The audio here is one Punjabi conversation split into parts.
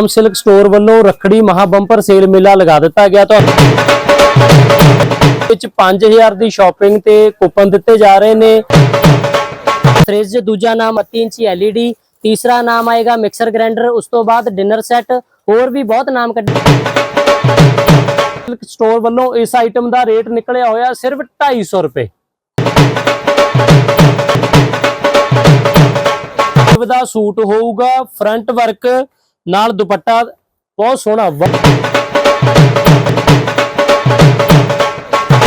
ਸ਼ਾਮ ਸਿਲਕ ਸਟੋਰ ਵੱਲੋਂ ਰੱਖੜੀ ਮਹਾ ਬੰਪਰ ਸੇਲ ਮੇਲਾ ਲਗਾ ਦਿੱਤਾ ਗਿਆ ਤੁਹਾਨੂੰ। ਵਿੱਚ 5000 ਦੀ ਸ਼ਾਪਿੰਗ ਤੇ ਕੂਪਨ ਦਿੱਤੇ ਜਾ ਰਹੇ ਨੇ। ਫ੍ਰਿਜ ਦੂਜਾ ਨਾਮ 3 ਇੰਚੀ LED, ਤੀਸਰਾ ਨਾਮ ਆਏਗਾ ਮਿਕਸਰ ਗ੍ਰਾਈਂਡਰ ਉਸ ਤੋਂ ਬਾਅਦ ਡਿਨਰ ਸੈੱਟ ਹੋਰ ਵੀ ਬਹੁਤ ਨਾਮ ਕੱਢੇ। ਸਟੋਰ ਵੱਲੋਂ ਇਸ ਆਈਟਮ ਦਾ ਰੇਟ ਨਿਕਲਿਆ ਹੋਇਆ ਸਿਰਫ 250 ਰੁਪਏ। ਦਾ ਸੂਟ ਹੋਊਗਾ ਫਰੰਟ ਵਰਕ ਨਾਲ ਦੁਪੱਟਾ, ਬਹੁਤ ਸੋਹਣਾ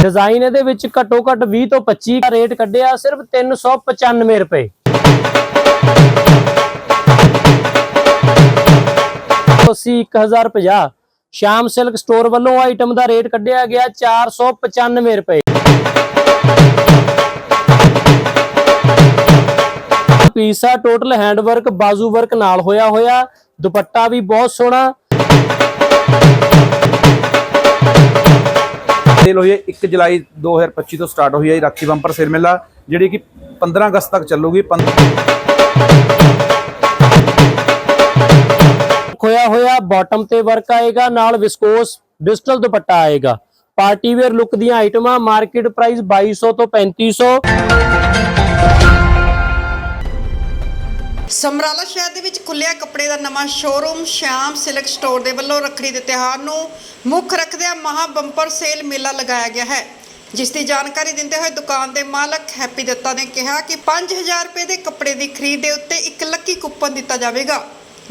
ਡਿਜ਼ਾਈਨ ਇਹਦੇ ਵਿੱਚ ਘੱਟੋ ਘੱਟ 20 ਤੋਂ 25 ਦਾ ਰੇਟ ਕੱਢਿਆ, ਸਿਰਫ 395 ਰੁਪਏ। ਅਸੀਂ 1050 ਸ਼ਾਮ ਸਿਲਕ ਸਟੋਰ ਵੱਲੋਂ ਆਈਟਮ ਦਾ ਰੇਟ ਕੱਢਿਆ ਗਿਆ 495 ਰੁਪਏ। ਪੀਸ ਆ ਟੋਟਲ ਹੈਂਡ ਵਰਕ ਬਾਜ਼ੂ ਵਰਕ ਨਾਲ ਹੋਇਆ ਹੋਇਆ ਦੁਪੱਟਾ ਵੀ ਬਹੁਤ ਸੋਹਣਾ। ਸੇਲ ਹੋਈ ਹੈ 1 ਜੁਲਾਈ 2025 ਤੋਂ ਸਟਾਰਟ ਹੋਈ ਹੈ ਇਹ ਰਾਖੀ ਬੰਪਰ ਸੇਲ ਮੇਲਾ ਜਿਹੜੀ ਕਿ 15 ਅਗਸਤ ਤੱਕ ਚੱਲੂਗੀ ਖੋਇਆ ਹੋਇਆ ਬਾਟਮ ਤੇ ਵਰਕ ਆਏਗਾ ਨਾਲ ਵਿਸਕੋਸ ਡਿਜੀਟਲ ਦੁਪੱਟਾ ਆਏਗਾ। ਪਾਰਟੀ ਵੇਅਰ ਲੁੱਕ ਦੀਆਂ ਆਈਟਮਾਂ ਮਾਰਕੀਟ ਪ੍ਰਾਈਸ 2200 ਤੋਂ 3500 ਸਮਰਾਲਾ ਸ਼ਹਿਰ ਦੇ ਵਿੱਚ ਖੁੱਲਿਆ ਕੱਪੜੇ ਦਾ ਨਵਾਂ ਸ਼ੋਰੂਮ ਸ਼ਾਮ ਸਿਲਕ ਸਟੋਰ ਦੇ ਵੱਲੋਂ ਰੱਖੜੀ ਦੇ ਤਿਉਹਾਰ ਨੂੰ ਮੁੱਖ ਰੱਖਦਿਆਂ ਮਹਾ ਬੰਪਰ ਸੇਲ ਮੇਲਾ ਲਗਾਇਆ ਗਿਆ ਹੈ। ਜਿਸ ਦੀ ਜਾਣਕਾਰੀ ਦਿੰਦੇ ਹੋਏ ਦੁਕਾਨ ਦੇ ਮਾਲਕ ਹੈਪੀ ਦੱਤਾ ਨੇ ਕਿਹਾ ਕਿ 5000 ਰੁਪਏ ਦੇ ਕੱਪੜੇ ਦੀ ਖਰੀਦ ਦੇ ਉੱਤੇ ਇੱਕ ਲੱਕੀ ਕੂਪਨ ਦਿੱਤਾ ਜਾਵੇਗਾ,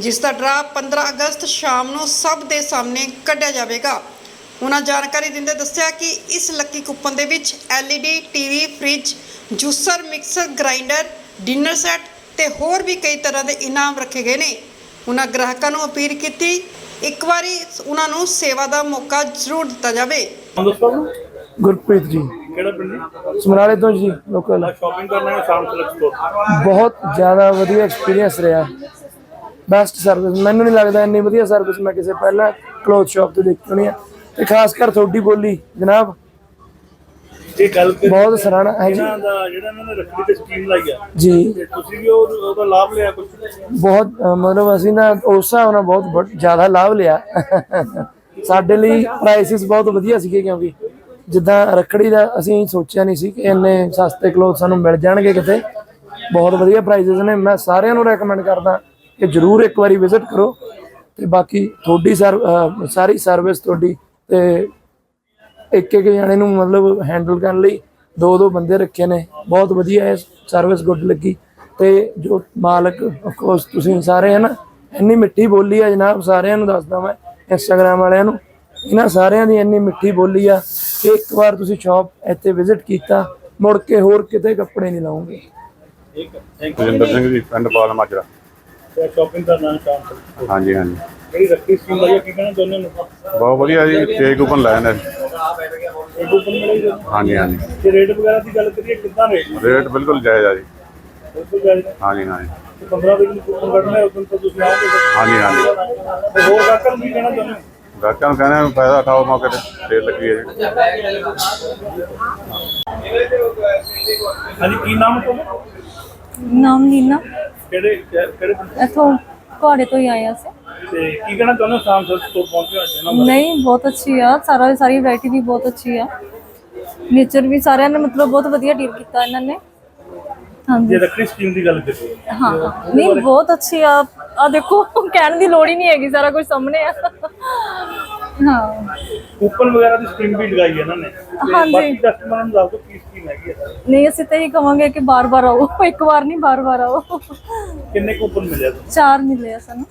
ਜਿਸ ਦਾ ਡਰਾ 15 ਅਗਸਤ ਸ਼ਾਮ ਨੂੰ ਸਭ ਦੇ ਸਾਹਮਣੇ ਕੱਢਿਆ ਜਾਵੇਗਾ। ਉਹਨਾਂ ਜਾਣਕਾਰੀ ਦਿੰਦੇ ਦੱਸਿਆ ਕਿ ਇਸ ਲੱਕੀ ਕੂਪਨ ਦੇ ਵਿੱਚ LED TV fridge juicer mixer grinder dinner set ਤੇ ਹੋਰ ਵੀ ਕਈ ਤਰ੍ਹਾਂ ਦੇ ਇਨਾਮ ਰੱਖੇ ਗਏ ਨੇ। ਉਹਨਾਂ ਗ੍ਰਾਹਕਾਂ ਨੂੰ ਅਪੀਲ ਕੀਤੀ ਇੱਕ ਵਾਰੀ ਉਹਨਾਂ ਨੂੰ ਸੇਵਾ ਦਾ ਮੌਕਾ ਜ਼ਰੂਰ ਦਿੱਤਾ ਜਾਵੇ। ਗੁਰਪ੍ਰੀਤ ਜੀ। ਕਿਹੜਾ ਪਿੰਡ ਸਮਰਾਲੇ ਤੋਂ ਜੀ ਲੋਕਲ। ਸ਼ਾਪਿੰਗ ਕਰਨਾ ਹੈ ਸ਼ਾਮ ਸਿਲਕ ਸਟੋਰ ਬਹੁਤ ਜ਼ਿਆਦਾ ਵਧੀਆ ਐਕਸਪੀਰੀਅੰਸ ਰਿਹਾ। ਬੈਸਟ ਸਰਵਿਸ ਮੈਨੂੰ ਨਹੀਂ ਲੱਗਦਾ ਇੰਨੀ ਵਧੀਆ ਸਰਵਿਸ ਮੈਂ ਕਿਸੇ ਪਹਿਲਾਂ ਕਲੋਥ ਸ਼ਾਪ ਤੇ ਦੇਖੀ ਹੋਣੀ ਆ। ਤੇ ਖਾਸ ਕਰ ਤੁਹਾਡੀ ਬੋਲੀ ਜਨਾਬ। ਇਹ ਗੱਲ ਬਹੁਤ ਸਰਾਹਣਾ ਹੈ ਜੀ ਇਹਨਾਂ ਦਾ ਜਿਹੜਾ ਇਹਨਾਂ ਨੇ ਰੱਖੜੀ ਤੇ ਸਕੀਮ ਲਾਈ ਆ। ਜੀ। ਤੇ ਤੁਸੀਂ ਵੀ ਉਹ ਉਹਦਾ ਲਾਭ ਲਿਆ ਕੁਝ ਬਹੁਤ ਅ, ਮਤਲਬ ਅਸੀਂ ਨਾ ਉਸ ਹਿਸਾਬ ਨਾਲ ਬਹੁਤ ਜ਼ਿਆਦਾ ਲਾਭ ਲਿਆ। ਸਾਡੇ ਲਈ ਪ੍ਰਾਈਸਿਸ ਬਹੁਤ ਵਧੀਆ ਸੀਗੇ ਕਿਉਂਕਿ ਜਿੱਦਾਂ ਰੱਖੜੀ ਦਾ ਅਸੀਂ ਸੋਚਿਆ ਨਹੀਂ ਸੀ ਕਿ ਇੰਨੇ ਸਸਤੇ ਕਲੋਥ ਸਾਨੂੰ ਮਿਲ ਜਾਣਗੇ ਕਿਤੇ। ਬਹੁਤ ਵਧੀਆ ਪ੍ਰਾਈਸਿਸ ਨੇ। ਮੈਂ ਸਾਰਿਆਂ ਨੂੰ ਰეკਮੈਂਡ ਕਰਦਾ ਕਿ ਜਰੂਰ ਇੱਕ ਵਾਰੀ ਵਿਜ਼ਿਟ ਕਰੋ। ਤੇ ਬਾਕੀ ਤੁਹਾਡੀ ਸਰ ਅ, ਸਾਰੀ ਸਰਵਿਸ ਤੁਹਾਡੀ ਤੇ ਇੱਕ ਇੱਕ ਜਣੇ ਨੂੰ ਮਤਲਬ ਹੈਂਡਲ ਕਰਨ ਲਈ ਦੋ ਦੋ ਬੰਦੇ ਰੱਖੇ ਨੇ। ਬਹੁਤ ਵਧੀਆ ਹੈ ਸਰਵਿਸ ਗੁੱਡ ਲੱਗੀ। ਤੇ ਜੋ ਮਾਲਕ ਆਫ ਕੋਰਸ ਤੁਸੀਂ ਸਾਰੇ ਹਨ ਇੰਨੀ ਮਿੱਠੀ ਬੋਲੀ ਆ ਜਨਾਬ ਸਾਰਿਆਂ ਨੂੰ ਦੱਸਦਾ ਮੈਂ ਇੰਸਟਾਗ੍ਰam ਵਾਲਿਆਂ ਨੂੰ। ਇਹਨਾਂ ਸਾਰਿਆਂ ਦੀ ਇੰਨੀ ਮਿੱਠੀ ਬੋਲੀ ਆ ਕਿ ਇੱਕ ਵਾਰ ਤੁਸੀਂ ਸ਼ਾਪ ਇੱਥੇ ਵਿਜ਼ਿਟ ਕੀਤਾ ਮੁੜ ਕੇ ਹੋਰ ਕਿਤੇ ਕੱਪੜੇ ਨਹੀਂ ਲਾਉਂਗੇ। ਠੀਕ ਹੈ ਸਿੰਘ ਜੀ ਪਿੰਡ Pal Majra. Shopping Sham silk store ਹਾਂਜੀ। ਹਾਂਜੀ ਜਿਹੜੀ ਸਕੀਮ ਕੀ ਨੂੰ? ਬਹੁਤ ਵਧੀਆ ਜੀ ਤੇ ਕੂਪਨ ਲੈ ਨੇ ਇਹ ਕੂਪਨ ਮਿਲੇਗਾ ਹਾਂਜੀ ਹਾਂਜੀ। ਜੇ ਰੇਟ ਵਗੈਰਾ ਦੀ ਗੱਲ ਕਰੀਏ ਕਿੰਨਾ ਰੇਟ ਰੇਟ ਬਿਲਕੁਲ ਜਾਇਜ਼ ਆ ਜੀ। ਬਿਲਕੁਲ ਜਾਇਜ਼ ਹੈ ਹਾਂਜੀ ਹਾਂਜੀ। ਤੇ 15 ਦਿਨ ਨੂੰ ਕੂਪਨ ਕੱਢਣਾ ਹੈ ਉਦੋਂ ਤੋਂ ਤੁਸੀਂ ਆਓਗੇ ਹਾਂਜੀ ਹਾਂਜੀ। ਤੇ ਹੋਰ ਗਾਹਕਾਂ ਨੂੰ ਕੀ ਕਹਿਣਾ ਚਾਹੁੰਦੇ ਹੋ? ਗਾਹਕਾਂ ਨੂੰ ਕਹਿੰਦੇ ਆ ਵੀ ਫਾਇਦਾ ਉਠਾਓ ਮੌਕੇ ਤੇ ਸੇਲ ਲੱਗੀ ਹੈ ਜੀ। ਹਾਂਜੀ ਕੀ ਨਾਮ ਹੈ ਤੁਹਾਡਾ? ਨਾਮ ਨੀਨਾ। ਕਿਹੜੇ ਸ਼ਹਿਰ- ਕਿਹੜੇ ਪਿੰਡ ਇੱਥੋਂ ਘੋੜੇ ਤੋਂ ਹੀ ਆਏ ਅਸੀਂ। ਤੇ ਕੀ ਕਹਿਣਾ ਚਾਹੁੰਦੇ ਹੋ? ਸ਼ਾਮ ਸਿਲਕ ਸਟੋਰ ਪਹੁੰਚੇ ਹੋ ਅੱਜ ਨਾ ਨਹੀਂ ਬਹੁਤ ਅੱਛੀ ਆ। ਸਾਰਾ ਸਾਰੀ ਵੈਰਾਈਟੀ ਵੀ ਬਹੁਤ ਅੱਛੀ ਆ। ਨੇਚਰ ਵੀ ਸਾਰਿਆਂ ਨੇ ਮਤਲਬ ਬਹੁਤ ਵਧੀਆ ਡੀਲ ਕੀਤਾ ਇਹਨਾਂ ਨੇ। ਜੇ ਹਾਂਜੀ ਰੱਖੜੀ ਸਕੀਮ ਦੀ ਗੱਲ ਕਰੀਏ। ਹਾਂ। ਨਹੀਂ ਬਹੁਤ ਅੱਛੀ ਆ। ਆ ਦੇਖੋ ਕਹਿਣ ਦੀ ਲੋੜ ਹੀ ਨਹੀਂ ਹੈਗੀ ਸਾਰਾ ਕੁਝ ਸਾਹਮਣੇ ਆ। ਹਾਂ। ਕੂਪਨ ਵਗੈਰਾ ਦੀ ਸਕੀਮ ਵੀ ਲਗਾਈ ਹੈ ਇਹਨਾਂ ਨੇ। ਤੇ ਹਾਂਜੀ। ਬਾਕੀ ਕਸਟਮਰਾਂ ਨੂੰ ਦੱਸ ਦਿਓ ਕੀ ਸਕੀਮ ਹੈਗੀ ਹੈ ਨਹੀਂ ਅਸੀਂ ਤਾਂ ਇਹ ਕਵਾਂਗੇ ਕਿ ਬਾਰ-ਬਾਰ ਆਓ। ਇੱਕ ਵਾਰ ਨਹੀਂ ਬਾਰ-ਬਾਰ ਆਓ। ਕਿੰਨੇ ਕੂਪਨ ਮਿਲਿਆ ਤੁਹਾਨੂੰ? ਚਾਰ ਮਿਲੇ ਆ ਸਾਨੂੰ।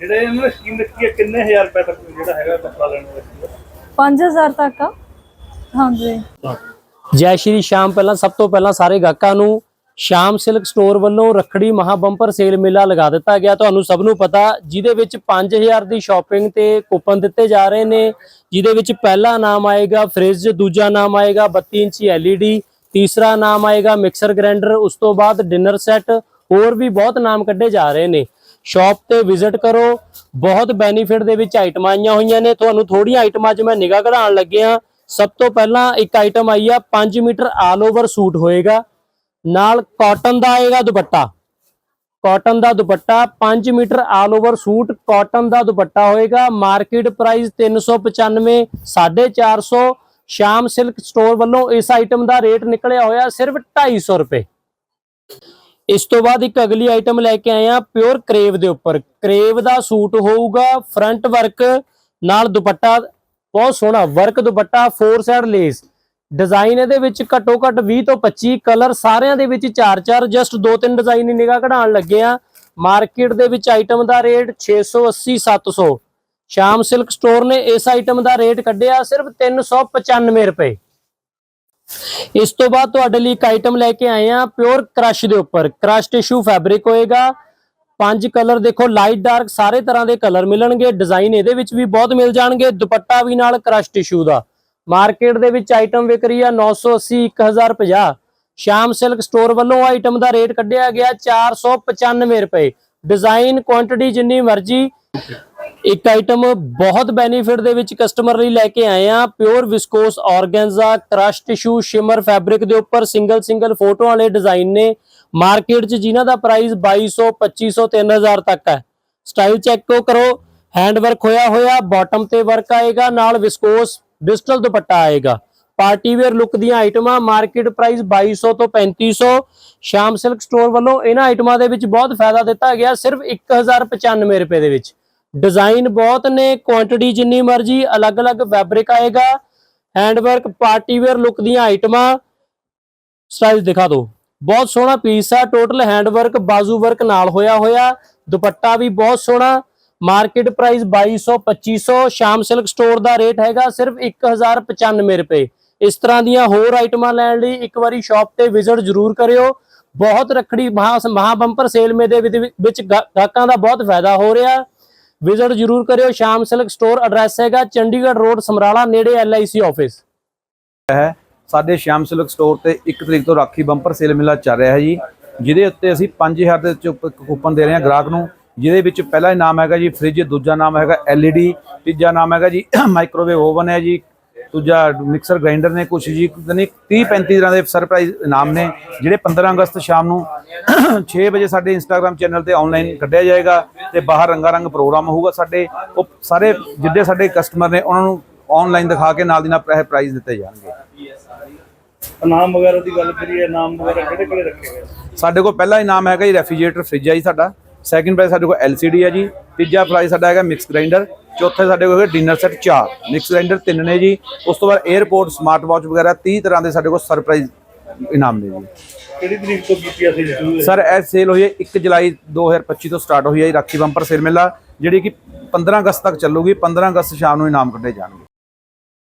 ਜਿਹੜੇ ਇਹਨਾਂ ਨੇ ਸਕੀਮ ਰੱਖੀ ਹੈ ਕਿੰਨੇ ਹਜ਼ਾਰ ਰੁਪਏ ਤੱਕ ਜਿਹੜਾ ਹੈਗਾ ਕੱਪੜਾ ਲੈਣ ਦਾ 5000 ਤੱਕ ਆ। ਹਾਂਜੀ। ਜੈ ਸ਼੍ਰੀ ਸ਼ਾਮ। ਪਹਿਲਾਂ ਸਭ ਤੋਂ ਪਹਿਲਾਂ ਸਾਰੇ ਗਾਹਕਾਂ ਨੂੰ ਸ਼ਾਮ ਸਿਲਕ ਸਟੋਰ ਵੱਲੋਂ ਰੱਖੜੀ ਮਹਾ ਬੰਪਰ ਸੇਲ ਮੇਲਾ ਲਗਾ ਦਿੱਤਾ ਗਿਆ। ਤੁਹਾਨੂੰ ਸਭ ਨੂੰ ਪਤਾ, ਜਿਹਦੇ ਵਿੱਚ 5000 ਦੀ ਸ਼ਾਪਿੰਗ ਤੇ ਕੂਪਨ ਦਿੱਤੇ ਜਾ ਰਹੇ ਨੇ, ਜਿਹਦੇ ਵਿੱਚ ਪਹਿਲਾ ਨਾਮ ਆਏਗਾ ਫ੍ਰਿਜ ਦੂਜਾ ਨਾਮ ਆਏਗਾ 32 ਇੰਚੀ LED, ਤੀਸਰਾ ਨਾਮ ਆਏਗਾ ਮਿਕਸਰ ਗ੍ਰਾਈਂਡਰ ਉਸ ਤੋਂ ਬਾਅਦ ਡਿਨਰ ਸੈੱਟ ਹੋਰ ਵੀ ਬਹੁਤ ਨਾਮ ਕੱਢੇ ਜਾ ਰਹੇ ਨੇ। ਸ਼ਾਪ ਤੇ ਵਿਜ਼ਿਟ ਕਰੋ, ਬਹੁਤ ਬੈਨੀਫਿਟ ਦੇ ਵਿੱਚ ਆਈਟਮਾਂ ਆਈਆਂ ਹੋਈਆਂ ਨੇ। ਤੁਹਾਨੂੰ ਥੋੜੀਆਂ ਆਈਟਮਾਂ 'ਚ ਮੈਂ ਨਿਗਾਹ ਘੜਾਉਣ ਲੱਗਿਆ। ਸਭ ਤੋਂ ਪਹਿਲਾਂ ਇੱਕ ਆਈਟਮ ਆਈ ਆ 5 ਮੀਟਰ ਆਲ ਓਵਰ ਸੂਟ ਹੋਏਗਾ। ਨਾਲ ਕਾਟਨ ਦਾ ਆਏਗਾ ਦੁਪੱਟਾ। ਕਾਟਨ ਦਾ dupatta 5 metre all over suit cotton ਦਾ ਦੁਪੱਟਾ ਹੋਏਗਾ। ਮਾਰਕੀਟ ਪ੍ਰਾਈਸ 395 450 ਸ਼ਾਮ ਸਿਲਕ ਸਟੋਰ ਵੱਲੋਂ ਇਸ ਆਈਟਮ ਦਾ ਰੇਟ ਨਿਕਲਿਆ ਹੋਇਆ ਸਿਰਫ 250 ਰੁਪਏ। ਇਸ ਤੋਂ ਬਾਅਦ ਇੱਕ ਅਗਲੀ ਆਈਟਮ ਲੈ ਕੇ ਆਏ ਆ ਪਿਓਰ ਕਰੇਵ ਦੇ ਉੱਪਰ। ਕਰੇਵ ਦਾ ਸੂਟ ਹੋਊਗਾ ਫਰੰਟ ਵਰਕ ਨਾਲ ਦੁਪੱਟਾ, ਬਹੁਤ ਸੋਹਣਾ work dupatta four side lace design ਇਹਦੇ ਵਿੱਚ ਘੱਟੋ ਘੱਟ 20 ਤੋਂ 25 ਕਲਰ ਸਾਰਿਆਂ ਦੇ ਵਿੱਚ ਚਾਰ ਚਾਰ ਜਸਟ ਦੋ ਤਿੰਨ ਡਿਜ਼ਾਈਨ ਹੀ ਨਿਗਾਹ ਕਢਾਉਣ ਲੱਗੇ ਆ। ਮਾਰਕੀਟ ਦੇ ਵਿੱਚ ਆਈਟਮ ਦਾ ਰੇਟ 680 700 ਸ਼ਾਮ ਸਿਲਕ ਸਟੋਰ ਨੇ ਇਸ ਆਈਟਮ ਦਾ ਰੇਟ ਕੱਢਿਆ ਸਿਰਫ 395 ਰੁਪਏ। ਇਸ ਤੋਂ ਬਾਅਦ ਤੁਹਾਡੇ ਲਈ ਇੱਕ ਆਈਟਮ ਲੈ ਕੇ ਆਏ ਆ ਪਿਓਰ ਕ੍ਰਸ਼ ਦੇ ਉੱਪਰ। ਕ੍ਰਸ਼ ਟਿਸ਼ੂ ਫੈਬਰਿਕ ਹੋਏਗਾ। ਪੰਜ ਕਲਰ ਦੇਖੋ ਲਾਈਟ ਡਾਰਕ ਸਾਰੇ ਤਰ੍ਹਾਂ ਦੇ ਕਲਰ ਮਿਲਣਗੇ। ਡਿਜ਼ਾਈਨ ਇਹਦੇ ਵਿੱਚ ਵੀ ਬਹੁਤ ਮਿਲ ਜਾਣਗੇ। ਦੁਪੱਟਾ ਵੀ ਨਾਲ ਕ੍ਰਸ਼ ਟਿਸ਼ੂ ਦਾ। ਮਾਰਕੀਟ ਦੇ ਵਿੱਚ ਆਈਟਮ ਵਿਕ ਰਹੀ ਆ 980 1050 ਸ਼ਾਮ ਸਿਲਕ ਸਟੋਰ ਵੱਲੋਂ ਆਈਟਮ ਦਾ ਰੇਟ ਕੱਢਿਆ ਗਿਆ 495 ਰੁਪਏ। ਡਿਜ਼ਾਈਨ ਕੁਆਂਟੀਟੀ ਜਿੰਨੀ ਮਰਜ਼ੀ, ਇੱਕ ਆਈਟਮ ਬਹੁਤ ਬੈਨੀਫਿਟ ਦੇ ਵਿੱਚ ਕਸਟਮਰ ਲਈ ਲੈ ਕੇ ਆਏ ਆ। Pure viscose organza crush tissue shimmer fabric ਦੇ ਉੱਪਰ ਸਿੰਗਲ ਸਿੰਗਲ ਫੋਟੋ ਵਾਲੇ ਡਿਜ਼ਾਈਨ ਨੇ। ਮਾਰਕੀਟ 'ਚ ਜਿਨ੍ਹਾਂ ਦਾ ਪ੍ਰਾਈਸ 2200 2500 3000 ਤੱਕ ਹੈ। ਸਟਾਈਲ ਚੈੱਕ ਕਰੋ ਹੈਂਡ ਵਰਕ ਹੋਇਆ ਹੋਇਆ ਬਾਟਮ ਤੇ ਵਰਕ ਆਏਗਾ। ਨਾਲ ਵਿਸਕੋਸ ਡਿਜੀਟਲ ਦੁਪੱਟਾ ਆਏਗਾ। ਪਾਰਟੀ ਵੇਅਰ ਲੁੱਕ ਦੀਆਂ ਆਈਟਮਾਂ ਮਾਰਕੀਟ ਪ੍ਰਾਈਸ 2200 ਤੋਂ 3500 ਸ਼ਾਮ ਸਿਲਕ ਸਟੋਰ ਵੱਲੋਂ ਇਹਨਾਂ ਆਈਟਮਾਂ ਦੇ ਵਿੱਚ ਬਹੁਤ ਫਾਇਦਾ ਦਿੱਤਾ ਗਿਆ ਸਿਰਫ 1095 ਰੁਪਏ ਦੇ ਵਿੱਚ। ਡਿਜ਼ਾਈਨ ਬਹੁਤ ਨੇ ਕੁਆਂਟੀਟੀ ਜਿੰਨੀ ਮਰਜ਼ੀ, ਅਲੱਗ-ਅਲੱਗ ਫੈਬਰਿਕ ਆਏਗਾ। ਹੈਂਡਵਰਕ ਪਾਰਟੀ ਵੇਅਰ ਲੁੱਕ ਦੀਆਂ ਆਈਟਮਾਂ। ਸਟਾਈਲ ਦਿਖਾ ਦਿਓ। ਬਹੁਤ ਸੋਹਣਾ ਪੀਸ ਆ ਟੋਟਲ ਹੈਂਡਵਰਕ ਬਾਜ਼ੂ ਵਰਕ ਨਾਲ ਹੋਇਆ ਹੋਇਆ ਦੁਪੱਟਾ ਵੀ ਬਹੁਤ ਸੋਹਣਾ। ਮਾਰਕੀਟ ਪ੍ਰਾਈਸ 2200 2500 ਸ਼ਾਮ ਸਿਲਕ ਸਟੋਰ ਦਾ ਰੇਟ ਹੈਗਾ ਸਿਰਫ 1095 ਰੁਪਏ। ਇਸ ਤਰ੍ਹਾਂ ਦੀਆਂ ਹੋਰ ਆਈਟਮਾਂ ਲੈਣ ਲਈ ਇੱਕ ਵਾਰੀ ਸ਼ਾਪ ਤੇ ਵਿਜ਼ਿਟ ਜ਼ਰੂਰ ਕਰਿਓ। ਬਹੁਤ ਰੱਖੜੀ ਮਹਾ ਮਹਾ ਬੰਪਰ ਸੇਲ ਮੇਲੇ ਵਿੱਚ ਵਿੱਚ ਗਾਹਕਾਂ ਦਾ ਬਹੁਤ ਫਾਇਦਾ ਹੋ ਰਿਹਾ। ਵਿਜ਼ਿਟ ਜ਼ਰੂਰ ਕਰਿਓ, ਸ਼ਾਮ ਸਿਲਕ ਸਟੋਰ ਐਡਰੈਸ ਹੈਗਾ ਚੰਡੀਗੜ੍ਹ ਰੋਡ, ਸਮਰਾਲਾ, ਨੇੜੇ ਐਲਆਈਸੀ ਆਫਿਸ। ਹੈ, ਸਾਡੇ ਸ਼ਾਮ ਸਿਲਕ ਸਟੋਰ ਤੇ 1 ਤਰੀਕ ਤੋਂ ਰਾਖੀ ਬੰਪਰ ਸੇਲ ਮੇਲਾ ਚੱਲ ਰਿਹਾ ਹੈ ਜੀ, ਜਿਹਦੇ ਉੱਤੇ ਅਸੀਂ 5000 ਦੇ ਚੁੱਪ ਕੂਪਨ ਦੇ ਰਹੇ ਹਾਂ ਗ੍ਰਾਹਕ ਨੂੰ। ਜਿਹਦੇ ਵਿੱਚ ਪਹਿਲਾ ਇਨਾਮ ਹੈਗਾ ਜੀ ਫ੍ਰਿਜ ਦੂਜਾ ਨਾਮ ਹੈਗਾ LED ਤੀਜਾ ਨਾਮ ਹੈਗਾ ਜੀ ਮਾਈਕ੍ਰੋਵੇਵ ਓਵਨ ਹੈ ਜੀ ਦੂਜਾ ਮਿਕਸਰ ਗ੍ਰਾਈਂਡਰ ਨੇ ਕੁਛ ਜੀ ਨਹੀਂ 30 35 ਤਰ੍ਹਾਂ ਦੇ ਸਰਪ੍ਰਾਈਜ਼ ਇਨਾਮ ਨੇ ਜਿਹੜੇ 15 ਅਗਸਤ ਸ਼ਾਮ ਨੂੰ 6 ਵਜੇ ਸਾਡੇ ਇੰਸਟਾਗ੍ਰam ਚੈਨਲ ਤੇ ਆਨਲਾਈਨ ਕੱਢਿਆ ਜਾਏਗਾ ਤੇ ਬਾਹਰ ਰੰਗਾ ਰੰਗ ਪ੍ਰੋਗਰਾਮ ਹੋਊਗਾ ਸਾਡੇ ਉਹ ਸਾਰੇ ਜਿੱਡੇ ਸਾਡੇ ਕਸਟਮਰ ਨੇ ਉਹਨਾਂ ਨੂੰ ਆਨਲਾਈਨ ਦਿਖਾ ਕੇ ਨਾਲ ਦੀ ਨਾਲ ਪ੍ਰਾਈਜ਼ ਦਿੱਤੇ ਜਾਣਗੇ ਨਾਮ ਵਗੈਰਾ ਦੀ ਗੱਲ ਕਰੀਏ ਨਾਮ ਵਗੈਰਾ ਕਿਹੜੇ ਕਿਹੜੇ ਰੱਖੇ ਹੋਏ? ਸਾਡੇ ਕੋਲ ਪਹਿਲਾ ਇਨਾਮ ਹੈਗਾ ਜੀ ਰੈਫਰੀਜਰੇਟਰ ਫ੍ਰਿਜ ਹੈ ਜੀ ਸਾਡਾ ਸੈਕਿੰਡ ਪ੍ਰਾਈਜ਼ ਸਾਡੇ ਕੋਲ LCD ਹੈ ਜੀ। ਤੀਜਾ ਪ੍ਰਾਈਜ਼ ਸਾਡਾ ਹੈਗਾ ਮਿਕਸ ਗ੍ਰਾਈਂਡਰ ਚੌਥੇ ਸਾਡੇ ਕੋਲ ਹੈਗਾ ਡਿਨਰ ਸੈੱਟ 4 ਮਿਕਸ ਗ੍ਰਾਈਂਡਰ ਤਿੰਨ ਨੇ ਜੀ। ਉਸ ਤੋਂ ਬਾਅਦ 에어ਪੋਰਟ ਸਮਾਰਟ ਵਾਚ ਵਗੈਰਾ 30 ਤਰ੍ਹਾਂ ਦੇ ਸਾਡੇ ਕੋਲ ਸਰਪ੍ਰਾਈਜ਼ ਇਨਾਮ ਨੇ ਜੀ। ਕਿਹੜੀ ਤਰੀਕ ਤੋਂ ਕੀਤੀ ਆ ਸੀ ਸਰ ਇਹ ਸੇਲ ਹੋਈ ਹੈ 1 ਜੁਲਾਈ 2025 ਤੋਂ ਸਟਾਰਟ ਹੋਈ ਹੈ ਰਾਖੀ ਬੰਪਰ ਸੇਲ ਮੇਲਾ ਜਿਹੜੀ ਕਿ 15 ਅਗਸਤ ਤੱਕ ਚੱਲੂਗੀ। 15 ਅਗਸਤ ਸ਼ਾਮ ਨੂੰ ਇਨਾਮ ਕੱਢੇ ਜਾਣਗੇ।